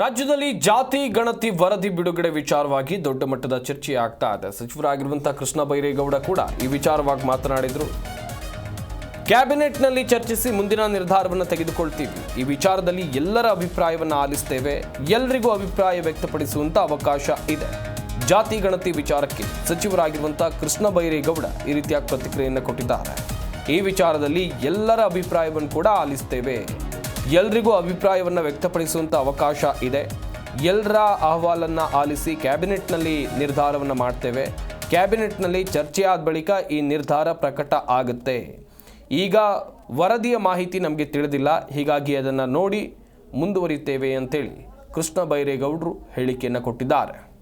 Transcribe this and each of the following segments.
ರಾಜ್ಯದಲ್ಲಿ ಜಾತಿ, ಗಣತಿ, ವರದಿ ಬಿಡುಗಡೆ ವಿಚಾರವಾಗಿ ದೊಡ್ಡ ಮಟ್ಟದ ಚರ್ಚೆ ಆಗ್ತಾ ಇದೆ. ಸಚಿವರಾಗಿರುವಂತಹ ಕೃಷ್ಣ ಬೈರೇಗೌಡ ಕೂಡ ಈ ವಿಚಾರವಾಗಿ ಮಾತನಾಡಿದ್ರು. ಕ್ಯಾಬಿನೆಟ್ನಲ್ಲಿ ಚರ್ಚಿಸಿ ಮುಂದಿನ ನಿರ್ಧಾರವನ್ನು ತೆಗೆದುಕೊಳ್ತೀವಿ. ಈ ವಿಚಾರದಲ್ಲಿ ಎಲ್ಲರ ಅಭಿಪ್ರಾಯವನ್ನು ಆಲಿಸ್ತೇವೆ. ಎಲ್ಲರಿಗೂ ಅಭಿಪ್ರಾಯ ವ್ಯಕ್ತಪಡಿಸುವಂತ ಅವಕಾಶ ಇದೆ. ಜಾತಿ, ಗಣತಿ ವಿಚಾರಕ್ಕೆ ಸಚಿವರಾಗಿರುವಂತಹ ಕೃಷ್ಣ ಬೈರೇಗೌಡ ಈ ರೀತಿಯಾಗಿ ಪ್ರತಿಕ್ರಿಯೆಯನ್ನು ಕೊಟ್ಟಿದ್ದಾರೆ. ಈ ವಿಚಾರದಲ್ಲಿ ಎಲ್ಲರ ಅಭಿಪ್ರಾಯವನ್ನು ಕೂಡ ಆಲಿಸ್ತೇವೆ. ಎಲ್ರಿಗೂ ಅಭಿಪ್ರಾಯವನ್ನು ವ್ಯಕ್ತಪಡಿಸುವಂಥ ಅವಕಾಶ ಇದೆ. ಎಲ್ಲರ ಅಹವಾಲನ್ನು ಆಲಿಸಿ ಕ್ಯಾಬಿನೆಟ್ನಲ್ಲಿ ನಿರ್ಧಾರವನ್ನು ಮಾಡ್ತೇವೆ. ಕ್ಯಾಬಿನೆಟ್ನಲ್ಲಿ ಚರ್ಚೆಯಾದ ಬಳಿಕ ಈ ನಿರ್ಧಾರ ಪ್ರಕಟ ಆಗುತ್ತೆ. ಈಗ ವರದಿಯ ಮಾಹಿತಿ ನಮಗೆ ತಿಳಿದಿಲ್ಲ. ಹೀಗಾಗಿ ಅದನ್ನು ನೋಡಿ ಮುಂದುವರಿತೇವೆ ಅಂತೇಳಿ ಕೃಷ್ಣ ಬೈರೇಗೌಡರು ಹೇಳಿಕೆಯನ್ನು ಕೊಟ್ಟಿದ್ದಾರೆ.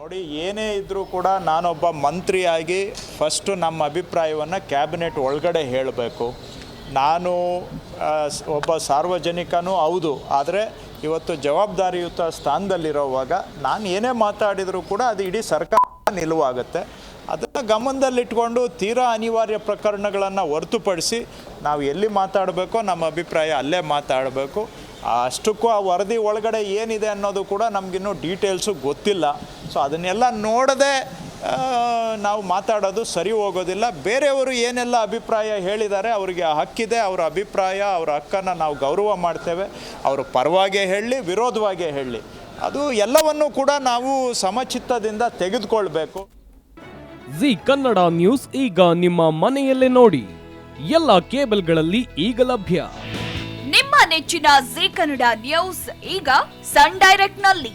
ನೋಡಿ, ಏನೇ ಇದ್ದರೂ ಕೂಡ ನಾನೊಬ್ಬ ಮಂತ್ರಿಯಾಗಿ ಫಸ್ಟು ನಮ್ಮ ಅಭಿಪ್ರಾಯವನ್ನು ಕ್ಯಾಬಿನೆಟ್ ಒಳಗಡೆ ಹೇಳಬೇಕು. ನಾನು ಒಬ್ಬ ಸಾರ್ವಜನಿಕನೂ ಹೌದು. ಆದರೆ ಇವತ್ತು ಜವಾಬ್ದಾರಿಯುತ ಸ್ಥಾನದಲ್ಲಿರೋವಾಗ ನಾನು ಏನೇ ಮಾತಾಡಿದರೂ ಕೂಡ ಅದು ಇಡೀ ಸರ್ಕಾರ ನಿಲುವಾಗುತ್ತೆ. ಅದನ್ನು ಗಮನದಲ್ಲಿಟ್ಕೊಂಡು ತೀರಾ ಅನಿವಾರ್ಯ ಪ್ರಕರಣಗಳನ್ನು ಹೊರತುಪಡಿಸಿ ನಾವು ಎಲ್ಲಿ ಮಾತಾಡಬೇಕೋ ನಮ್ಮ ಅಭಿಪ್ರಾಯ ಅಲ್ಲೇ ಮಾತಾಡಬೇಕು. ಅಷ್ಟಕ್ಕೂ ಆ ವರದಿ ಒಳಗಡೆ ಏನಿದೆ ಅನ್ನೋದು ಕೂಡ ನಮಗಿನ್ನೂ ಡೀಟೇಲ್ಸು ಗೊತ್ತಿಲ್ಲ. ಸೊ ಅದನ್ನೆಲ್ಲ ನೋಡದೆ ನಾವು ಮಾತಾಡೋದು ಸರಿ ಹೋಗೋದಿಲ್ಲ. ಬೇರೆಯವರು ಏನೆಲ್ಲ ಅಭಿಪ್ರಾಯ ಹೇಳಿದ್ದಾರೆ ಅವರಿಗೆ ಆ ಹಕ್ಕಿದೆ ಅವರ ಅಭಿಪ್ರಾಯ ಅವರ ಹಕ್ಕನ್ನು ನಾವು ಗೌರವ ಮಾಡ್ತೇವೆ. ಅವರು ಪರವಾಗೇ ಹೇಳಿ ವಿರೋಧವಾಗೇ ಹೇಳಲಿ ಅದು ಎಲ್ಲವನ್ನೂ ಕೂಡ ನಾವು ಸಮಚಿತ್ತದಿಂದ ತೆಗೆದುಕೊಳ್ಬೇಕು. ಜಿ ಕನ್ನಡ ನ್ಯೂಸ್ ಈಗ ನಿಮ್ಮ ಮನೆಯಲ್ಲೇ ನೋಡಿ. ಎಲ್ಲ ಕೇಬಲ್ಗಳಲ್ಲಿ ಈಗ ಲಭ್ಯ. ನಿಮ್ಮ ನೆಚ್ಚಿನ ಜಿ ಕನ್ನಡ ನ್ಯೂಸ್ ಈಗ ಸನ್ ಡೈರೆಕ್ಟ್ನಲ್ಲಿ